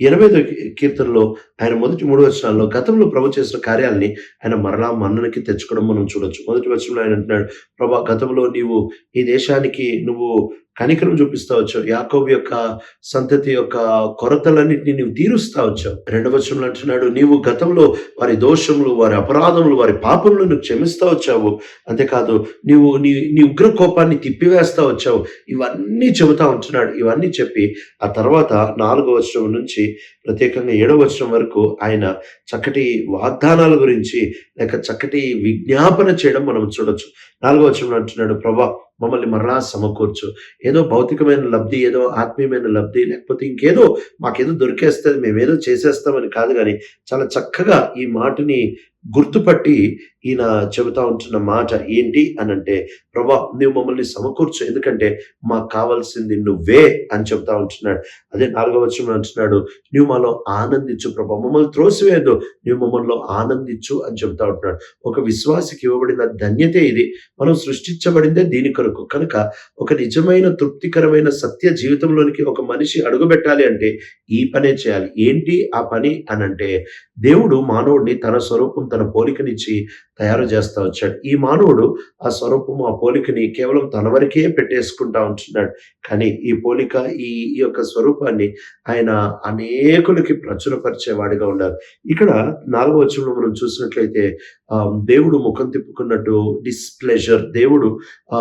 ఎనభై ఐదో కీర్తనలో ఆయన మొదటి మూడు వచనాల్లో గతంలో ప్రభు చేసిన కార్యాలని ఆయన మరలా మన్ననకి తెచ్చుకోవడం మనం చూడొచ్చు. మొదటి వచనంలో ఆయన అంటున్నాడు ప్రభా గతంలో నీవు ఈ దేశానికి నువ్వు కనికరం చూపిస్తా వచ్చావు. యాకోబు యొక్క సంతతి యొక్క కొరతలన్నింటినీ నీవు తీరుస్తా వచ్చావు. రెండవ వచనంలో అంటున్నాడు నీవు గతంలో వారి దోషములు వారి అపరాధములు వారి పాపములు నువ్వు క్షమిస్తా వచ్చావు. అంతేకాదు నీవు నీ నీ ఉగ్ర కోపాన్ని తిప్పివేస్తా వచ్చావు. ఇవన్నీ చెబుతా ఉంటున్నాడు. ఇవన్నీ చెప్పి ఆ తర్వాత నాలుగో వచనం నుంచి ప్రత్యేకంగా ఏడవ వచనం వరకు ఆయన చక్కటి వాగ్దానాల గురించి లేక చక్కటి విజ్ఞాపన చేయడం మనం చూడొచ్చు. నాలుగో వచనం అంటున్నాడు ప్రభా మమ్మల్ని మరలా సమకూర్చు. ఏదో భౌతికమైన లబ్ధి ఏదో ఆత్మీయమైన లబ్ధి లేకపోతే ఇంకేదో మాకేదో దొరికేస్తుంది మేమేదో చేసేస్తామని కాదు కానీ చాలా చక్కగా ఈ మాటని గుర్తుపట్టి ఈయన చెబుతా ఉంటున్న మాట ఏంటి అని అంటే ప్రభా నువ్వు మమ్మల్ని సమకూర్చు. ఎందుకంటే మాకు కావాల్సింది నువ్వే అని చెబుతా ఉంటున్నాడు. అదే నాలుగవ వచనం అంటున్నాడు నువ్వు మాలో ఆనందించు ప్రభా. మమ్మల్ని త్రోసివేయద్దు. నువ్వు మమ్మల్ని ఆనందించు అని చెబుతా ఉంటున్నాడు. ఒక విశ్వాసికి ఇవ్వబడిన ధన్యతే ఇది. మనం సృష్టించబడిందే దీని కొరకు. కనుక ఒక నిజమైన తృప్తికరమైన సత్య జీవితంలోనికి ఒక మనిషి అడుగుపెట్టాలి అంటే ఈ పనే చేయాలి. ఏంటి ఆ పని? అని అంటే దేవుడు మానవుడిని తన స్వరూపం తన పోలికనిచ్చి తయారు చేస్తా వచ్చాడు. ఈ మానవుడు ఆ స్వరూపము ఆ పోలికని కేవలం తన వరకే పెట్టేసుకుంటా ఉంటున్నాడు. కానీ ఈ పోలిక ఈ ఈ యొక్క స్వరూపాన్ని ఆయన అనేకులకి ప్రచురపరిచేవాడిగా ఉన్నారు ఇక్కడ నాలుగో వచనంలో మనం చూసినట్లయితే ఆ, దేవుడు ముఖం తిప్పుకున్నట్టు డిస్ప్లెజర్ దేవుడు ఆ,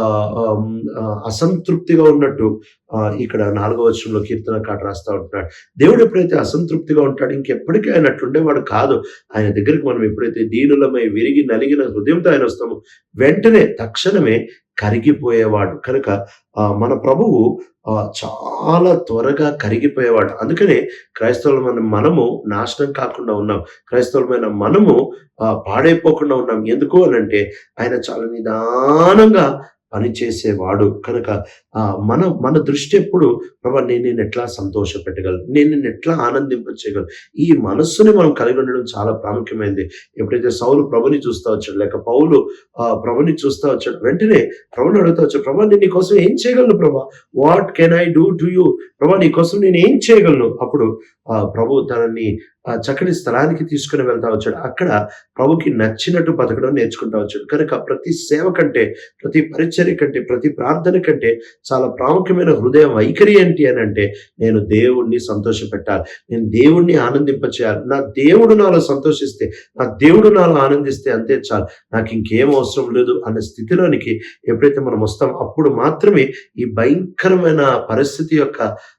అసంతృప్తిగా ఉన్నట్టు ఆ, ఇక్కడ నాలుగో వచనంలో కీర్తన కాట రాస్తా ఉంటున్నాడు. దేవుడు ఎప్పుడైతే అసంతృప్తిగా ఉంటాడు ఇంకెప్పటికీ ఆయన అట్లుండేవాడు కాదు. ఆయన దగ్గరికి మనం ఎప్పుడైతే దీనులమై విరిగి నలిగిన హృదయంతో ఆయన వస్తాము. వెంటనే తక్షణమే కరిగిపోయేవాడు. కనుక ఆ, మన ప్రభువు ఆ, చాలా త్వరగా కరిగిపోయేవాడు. అందుకనే క్రైస్తవులమైన మనము నాశనం కాకుండా ఉన్నాం. క్రైస్తవులమైన మనము పాడైపోకుండా ఉన్నాం. ఎందుకు అని అంటే ఆయన చాలా నిదానంగా పనిచేసేవాడు. కనుక ఆ, మన మన దృష్టి ఎప్పుడు ప్రభా నేను నేను ఎట్లా సంతోష పెట్టగలను నేను నేను ఎట్లా ఆనందింపచేయగలను? ఈ మనస్సుని మనం కలిగి ఉండడం చాలా ప్రాముఖ్యమైనది ఎప్పుడైతే సౌలు ప్రభుని చూస్తా వచ్చాడు లేక పౌలు ఆ ప్రభుని చూస్తా వచ్చాడు వెంటనే ప్రభుని అడుగుతా వచ్చాడు ప్రభా నేను నీ కోసం ఏం చేయగలను Prabha? What can I do to you Prabha నీ కోసం నేను ఏం చేయగలను? అప్పుడు ఆ ప్రభు తనని ఆ చక్కటి స్థలానికి తీసుకుని వెళ్తా వచ్చాడు. అక్కడ ప్రభుకి నచ్చినట్టు బతకడం నేర్చుకుంటా వచ్చాడు. కనుక ప్రతి సేవ కంటే ప్రతి పరిచర్య కంటే ప్రతి ప్రార్థన కంటే చాలా ప్రాముఖ్యమైన హృదయ వైఖరి ఏంటి అని అంటే నేను దేవుణ్ణి సంతోషపెట్టాలి. నేను దేవుణ్ణి ఆనందింపచేయాలి. నా దేవుడు నాలో సంతోషిస్తే నా దేవుడు నాలో ఆనందిస్తే అంతే చాలు. నాకు ఇంకేం అవసరం లేదు అనే స్థితిలోనికి ఎప్పుడైతే మనం వస్తాం అప్పుడు మాత్రమే ఈ భయంకరమైన పరిస్థితి యొక్క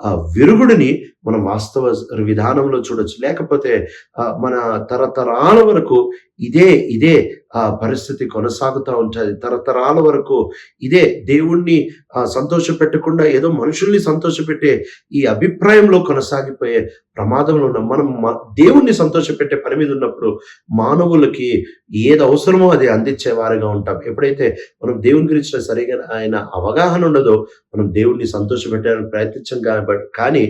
ఆ విరుగుడిని మనం వాస్తవ విధానంలో చూడొచ్చు. లేకపోతే మన తరతరాల వరకు ఇదే ఇదే ఆ పరిస్థితి కొనసాగుతూ ఉంటుంది. తరతరాల వరకు ఇదే దేవుణ్ణి సంతోష పెట్టకుండా ఏదో మనుషుల్ని సంతోషపెట్టే ఈ అభిప్రాయంలో కొనసాగిపోయే ప్రమాదంలో ఉన్న మనం మ- దేవుణ్ణి సంతోషపెట్టే పని మీద ఉన్నప్పుడు మానవులకి ఏది అవసరమో అది అందించే వారిగా ఉంటాం. ఎప్పుడైతే మనం దేవుని గురించిన సరిగా ఆయన అవగాహన ఉండదో మనం దేవుణ్ణి సంతోషపెట్టడానికి ప్రయత్నించం బట్ కానీ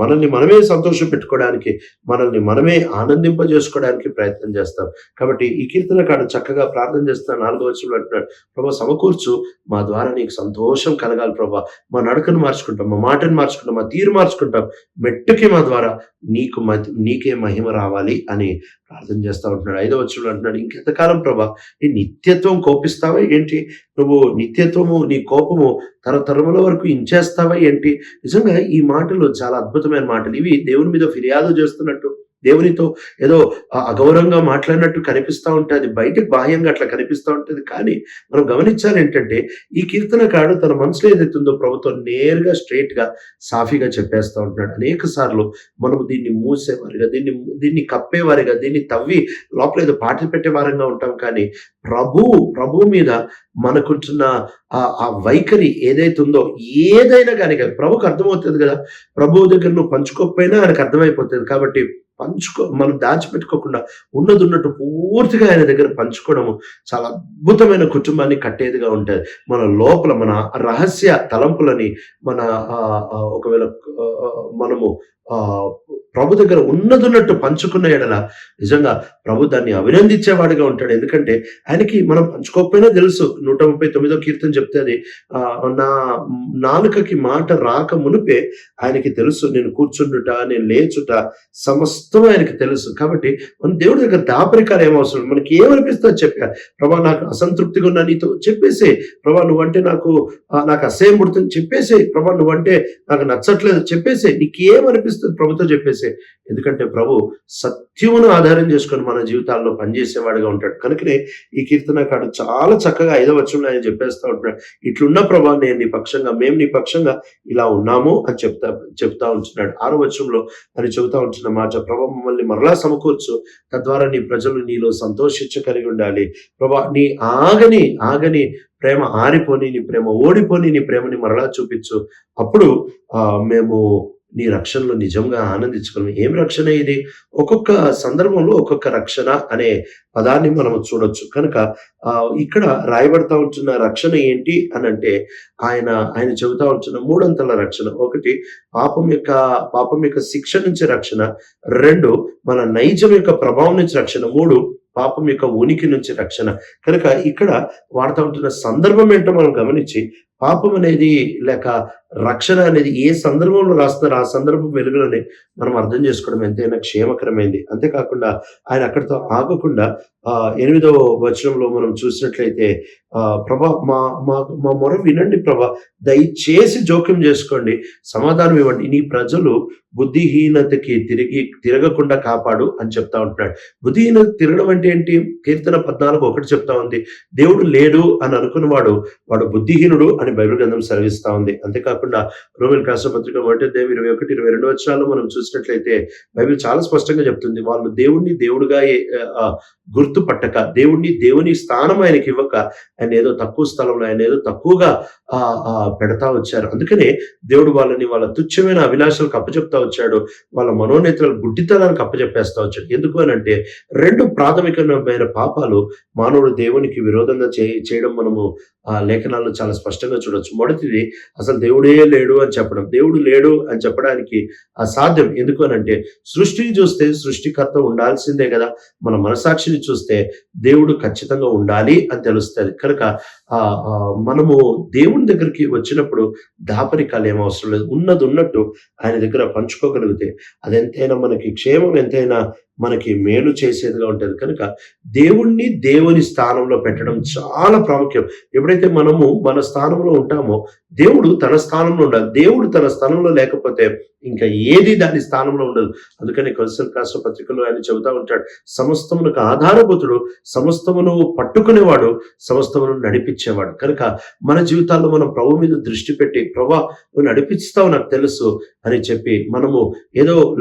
మనల్ని మనమే సంతోషం పెట్టుకోవడానికి మనల్ని మనమే ఆనందింపజేసుకోవడానికి ప్రయత్నం చేస్తాం. కాబట్టి ఈ కీర్తన కాడ చక్కగా ప్రార్థన చేస్తాను నాలుగో వచ్చిన అంటున్నాడు ప్రభా సమకూర్చు. మా ద్వారా నీకు సంతోషం కలగాలి ప్రభా. మా నడకను మార్చుకుంటాం మా మాటను మార్చుకుంటాం మా తీరు మార్చుకుంటాం. మెట్టుకి మా ద్వారా నీకు నీకే మహిమ రావాలి అని ప్రార్థన చేస్తా ఉంటున్నాడు ఐదో వచ్చిన అంటున్నాడు ఇంకెంతకాలం ప్రభా? నీ నిత్యత్వం కోపిస్తావా ఏంటి? నువ్వు నిత్యత్వము నీ కోపము తరతరముల వరకు ఇంచేస్తావా ఏంటి? నిజంగా ఈ మాటలు చాలా అద్భుతమైన మాటలు. ఇవి దేవుని మీద ఫిర్యాదు చేస్తున్నట్టు దేవునితో ఏదో అగౌరవంగా మాట్లాడినట్టు కనిపిస్తూ ఉంటుంది బయటకు బాహ్యంగా అట్లా కనిపిస్తూ ఉంటుంది. కానీ మనం గమనించాలి ఏంటంటే ఈ కీర్తనకాడు తన మనసులో ఏదైతుందో ప్రభుత్వం నేరుగా స్ట్రైట్గా సాఫీగా చెప్పేస్తూ ఉంటున్నాడు. అనేక సార్లు మనం దీన్ని మూసేవారిగా దీన్ని దీన్ని కప్పేవారిగా దీన్ని తవ్వి లోపల ఏదో పాటలు పెట్టేవారంగా ఉంటాం. కానీ ప్రభు ప్రభు మీద మనకుంటున్న ఆ ఆ వైఖరి ఏదైతే ఉందో ఏదైనా కానీ కాదు ప్రభుకు అర్థమవుతుంది కదా. ప్రభువు దగ్గర నువ్వు పంచుకోకపోయినా ఆయనకు అర్థమైపోతుంది. కాబట్టి పంచుకో మనం దాచిపెట్టుకోకుండా ఉన్నది ఉన్నట్టు పూర్తిగా ఆయన దగ్గర పంచుకోవడము చాలా అద్భుతమైన కుటుంబాన్ని కట్టేదిగా ఉంటుంది. మన లోపల మన రహస్య తలంపులని మన ఆ, ఒకవేళ మనము ఆ ప్రభు దగ్గర ఉన్నదున్నట్టు పంచుకున్న ఎడల నిజంగా ప్రభు దాన్ని అభినందించేవాడిగా ఉంటాడు. ఎందుకంటే ఆయనకి మనం పంచుకోకపోయినా తెలుసు. నూట ముప్పై తొమ్మిదో కీర్తన చెప్తే అది ఆ, నా నాలుకకి మాట రాక మునిపే ఆయనకి తెలుసు. నేను కూర్చుండుట నేను లేచుట సమస్తం ఆయనకి తెలుసు. కాబట్టి మన దేవుడి దగ్గర దాపరికాలు ఏమవసరం మనకి ఏమనిపిస్తుందో చెప్పా. ప్రభా నాకు అసంతృప్తిగా ఉన్నా నీతో చెప్పేసి. ప్రభా నువ్వంటే నాకు నాకు అసహ్యం పుడుతుంది. చెప్పేసి. ప్రభా నువ్వంటే నాకు నచ్చట్లేదు. చెప్పేసి. నీకు ఏమనిపిస్తుంది ప్రభుతో చెప్పేసి. ఎందుకంటే ప్రభు సత్యమును ఆధారం చేసుకొని మన జీవితాల్లో పనిచేసేవాడిగా ఉంటాడు. కనుకనే ఈ కీర్తనకాడు చాలా చక్కగా ఐదవ వచనంలో ఆయన చెప్పేస్తా ఉంటున్నాడు. ఇట్లున్న ప్రభా నేను నీ పక్షంగా మేము నీ పక్షంగా ఇలా ఉన్నాము అని చెప్తా చెప్తా ఉంటున్నాడు. ఆరో వచ్చంలో అని చెబుతా ఉంటున్న మాట ప్రభా మమ్మల్ని మరలా సమకూర్చు. తద్వారా నీ ప్రజలు నీలో సంతోషించ కలిగి ఉండాలి. ప్రభా నీ ఆగని ఆగని ప్రేమ ఆరిపోని నీ ప్రేమ ఓడిపోని నీ ప్రేమని మరలా చూపించు. అప్పుడు మేము నీ రక్షణలో నిజంగా ఆనందించుకోవడం. ఏం రక్షణ ఇది? ఒక్కొక్క సందర్భంలో ఒక్కొక్క రక్షణ అనే పదాన్ని మనం చూడొచ్చు. కనుక ఆ ఇక్కడ రాయబడతా ఉంటున్న రక్షణ ఏంటి అని అంటే ఆయన ఆయన చెబుతా ఉంటున్న మూడంతల రక్షణ. ఒకటి పాపం యొక్క పాపం యొక్క శిక్ష నుంచి రక్షణ. రెండు మన నైజం యొక్క ప్రభావం నుంచి రక్షణ. మూడు పాపం యొక్క ఉనికి నుంచి రక్షణ. కనుక ఇక్కడ వాడుతూ ఉంటున్న సందర్భం ఏంటో మనం గమనించి పాపం అనేది లేక రక్షణ అనేది ఏ సందర్భంలో రాస్తున్నారో ఆ సందర్భం వెలుగులోనే మనం అర్థం చేసుకోవడం ఎంతైనా క్షేమకరమైంది. అంతేకాకుండా ఆయన అక్కడితో ఆగకుండా ఆ ఎనిమిదవ వచనంలో మనం చూసినట్లయితే ఆ ప్రభా మా మా మా మొర వినండి ప్రభా దయచేసి జోక్యం చేసుకోండి సమాధానం ఇవ్వండి. నీ ప్రజలు బుద్ధిహీనతకి తిరిగి తిరగకుండా కాపాడు అని చెప్తా ఉంటున్నాడు. బుద్ధిహీనత తిరగడం అంటే ఏంటి? కీర్తన పద్నాలుగు ఒకటి చెప్తా ఉంది. దేవుడు లేడు అని అనుకున్నవాడు వాడు బుద్ధిహీనుడు అని బైబిల్ గ్రంథం సెలవిస్తా ఉంది. అంతేకాకుండా రోమిల్ రాష్ట్ర పత్రిక మొదటి ఇరవై ఒకటి ఇరవై రెండు వచ్చాల్లో మనం చూసినట్లయితే బైబిల్ చాలా స్పష్టంగా చెప్తుంది. వాళ్ళు దేవుణ్ణి దేవుడుగా గుర్తుపట్టక దేవుణ్ణి దేవుని స్థానం ఆయనకి ఇవ్వక ఆయన ఏదో తక్కువ స్థలంలో ఆయన ఏదో తక్కువగా ఆ, పెడతా వచ్చారు. అందుకనే దేవుడు వాళ్ళని వాళ్ళ తుచ్చమైన అభిలాషలకు అప్పచెప్తా వచ్చాడు. వాళ్ళ మనోనేతల గుడ్డితనానికి అప్పచెప్పేస్తా వచ్చాడు. ఎందుకు అని అంటే రెండు ప్రాథమికమైన పాపాలు మానవుడు దేవునికి విరోధంగా చే చేయడం మనము ఆ లేఖనాల్లో చాలా స్పష్టంగా చూడొచ్చు. మొదటిది అసలు దేవుడే లేడు అని చెప్పడం. దేవుడు లేడు అని చెప్పడానికి అసాధ్యం ఎందుకు అని అంటే సృష్టిని చూస్తే సృష్టికర్త ఉండాల్సిందే కదా. మన మనసాక్షిని చూస్తే దేవుడు ఖచ్చితంగా ఉండాలి అని తెలుస్తుంది. కనుక ఆ మనము దేవుని దగ్గరికి వచ్చినప్పుడు దాపరికాలు ఏం అవసరం లేదు. ఉన్నది ఉన్నట్టు ఆయన దగ్గర పంచుకోగలిగితే అది ఎంతైనా మనకి క్షేమం ఎంతైనా మనకి మేలు చేసేదిగా ఉంటుంది. కనుక దేవుణ్ణి దేవుని స్థానంలో పెట్టడం చాలా ప్రాముఖ్యం. ఎప్పుడైతే మనము మన స్థానంలో ఉంటామో దేవుడు తన స్థానంలో ఉండాలి. దేవుడు తన స్థానంలో లేకపోతే ఇంకా ఏది దాని స్థానంలో ఉండదు. అందుకని కొలసల్ రాష్ట్ర పత్రికలో ఆయన చెబుతా ఉంటాడు సమస్తమునకు ఆధారభూతుడు సమస్తమును పట్టుకునేవాడు సమస్తమును నడిపించేవాడు. కనుక మన జీవితాల్లో మనం ప్రభు మీద దృష్టి పెట్టి ప్రభా నువ్వు నడిపిస్తావు నాకు తెలుసు అని చెప్పి మనము ఏదో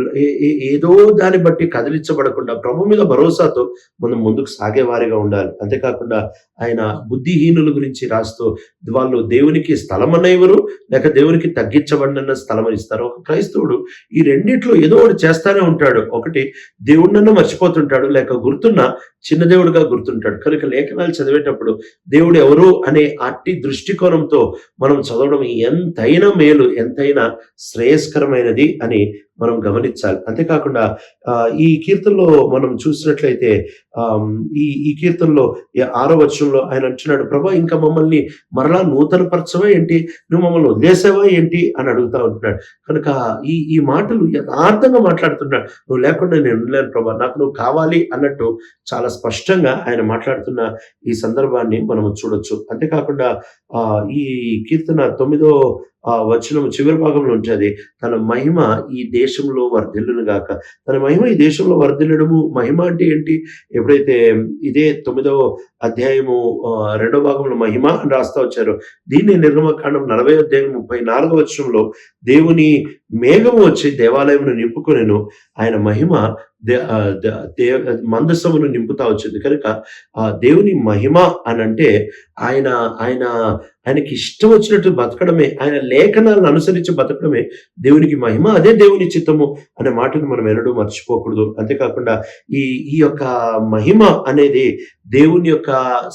ఏదో దాన్ని బట్టి కదిలించబడకుండా ప్రభు మీద భరోసాతో మనం ముందుకు సాగేవారిగా ఉండాలి. అంతేకాకుండా ఆయన బుద్ధిహీనుల గురించి రాస్తూ వాళ్ళు దేవునికి స్థలం అన్న లేక దేవునికి తగ్గించబడిన స్థలం ఇస్తారు ఒక క్రైస్తవుడు ఈ రెండిట్లో ఏదో ఒకటి చేస్తానే ఉంటాడు. ఒకటి దేవుడినన్నా మర్చిపోతుంటాడు. లేక గుర్తున్న చిన్న దేవుడిగా గుర్తుంటాడు. కనుక లేఖనాలు చదివేటప్పుడు దేవుడు ఎవరు అనే అట్టి దృష్టికోణంతో మనం చదవడం ఎంతైనా మేలు ఎంతైనా శ్రేయస్కరమైనది అని మనం గమనించాలి. అంతేకాకుండా ఆ, ఈ కీర్తనలో మనం చూసినట్లయితే ఈ ఈ కీర్తనలో ఆరో వచనంలో ఆయన అంటున్నాడు ప్రభా ఇంకా మమ్మల్ని మరలా నూతన పరచవా ఏంటి? నువ్వు మమ్మల్ని వదిలేసావా ఏంటి? అని అడుగుతా ఉంటున్నాడు. కనుక ఈ ఈ మాటలు యథార్థంగా మాట్లాడుతున్నాడు. నువ్వు లేకుండా నేను ఉండలేను ప్రభా. నాకు నువ్వు కావాలి అన్నట్టు చాలా స్పష్టంగా ఆయన మాట్లాడుతున్న ఈ సందర్భాన్ని మనం చూడొచ్చు. అంతేకాకుండా ఆ ఈ కీర్తన తొమ్మిదో ఆ వచనం చివరి భాగంలో ఉంటుంది తన మహిమ ఈ దేశంలో వర్ధిల్లును గాక. తన మహిమ ఈ దేశంలో వర్ధిల్లడము మహిమ అంటే ఏంటి? ఎప్పుడైతే ఇదే తొమ్మిదవ అధ్యాయము ఆ, రెండో భాగంలో మహిమ అని రాస్తా వచ్చారు దీన్ని నిర్గమకాండం నలభై అధ్యాయం ముప్పై నాలుగో వచనంలో దేవుని మేఘము వచ్చి దేవాలయమును నింపుకొనెను ఆయన మహిమ దే- ఆ, ద- నింపుతా వచ్చింది. కనుక ఆ దేవుని మహిమ అని అంటే ఆయన ఆయన ఆయనకి ఇష్టం వచ్చినట్టు బతకడమే ఆయన లేఖనాలను అనుసరించి బతకడమే దేవునికి మహిమ అదే దేవుని చిత్తము అనే మాటను మనం ఎన్నడూ మర్చిపోకూడదు. అంతేకాకుండా ఈ ఈ యొక్క మహిమ అనేది దేవుని యొక్క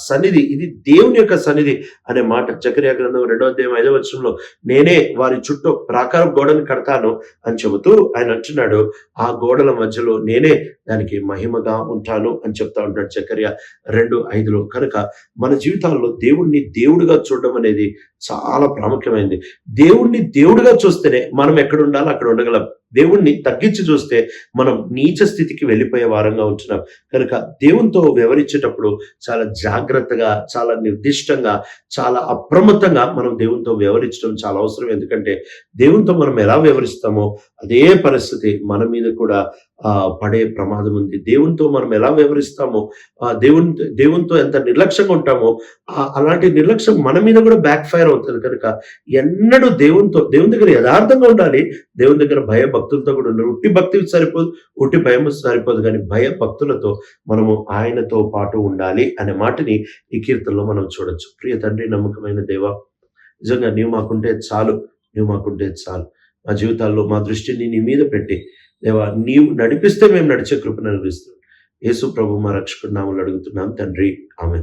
సన్నిధి ఇది దేవుని యొక్క సన్నిధి అనే మాట. చక్రియా గ్రంథం రెండో అధ్యాయం ఐదవ వచనంలో నేనే వారి చుట్టూ ప్రాకారం గోడను కడతాను అని చెబుతూ ఆయన అంటున్నాడు. ఆ గోడల మధ్యలో నేనే దానికి మహిమగా ఉంటాను అని చెప్తా ఉంటాడు చక్రియ రెండు ఐదులో. కనుక మన జీవితాల్లో దేవుణ్ణి దేవుడిగా చూడడం అనేది చాలా ప్రాముఖ్యమైనది దేవుణ్ణి దేవుడిగా చూస్తేనే మనం ఎక్కడ ఉండాలో అక్కడ ఉండగలం. దేవుణ్ణి తగ్గించి చూస్తే మనం నీచ స్థితికి వెళ్ళిపోయే వారంగా ఉంటున్నాం. కనుక దేవునితో వ్యవహరించేటప్పుడు చాలా జాగ్రత్తగా చాలా నిర్దిష్టంగా చాలా అప్రమత్తంగా మనం దేవునితో వ్యవహరించడం చాలా అవసరం. ఎందుకంటే దేవునితో మనం ఎలా వ్యవహరిస్తామో అదే పరిస్థితి మన మీద కూడా ఆ పడే ప్రమాదం ఉంది. దేవునితో మనం ఎలా వ్యవహరిస్తామో ఆ దేవుని దేవునితో ఎంత నిర్లక్ష్యంగా ఉంటామో అలాంటి నిర్లక్ష్యం మన మీద కూడా బ్యాక్ ఫైర్ అవుతుంది కనుక ఎన్నడూ దేవునితో దేవుని దగ్గర యథార్థంగా ఉండాలి. దేవుని దగ్గర భయ భక్తులతో కూడా ఉండాలి. ఉట్టి భక్తి సరిపోదు ఉట్టి భయం సరిపోదు. కానీ భయ భక్తులతో మనము ఆయనతో పాటు ఉండాలి అనే మాటని ఈ కీర్తనలో మనం చూడొచ్చు. ప్రియ తండ్రి నమ్మకమైన దేవ నిజంగా నీవు మాకుంటే చాలు. నీవు మాకుంటే చాలు. మా జీవితాల్లో మా దృష్టిని నీ మీద పెట్టి దేవా నీవు నడిపిస్తే మేము నడిచే కృపను అనిపిస్తున్నాం యేసు ప్రభు మా రక్షకుడు నామలు అడుగుతున్నాం. తండ్రి ఆమె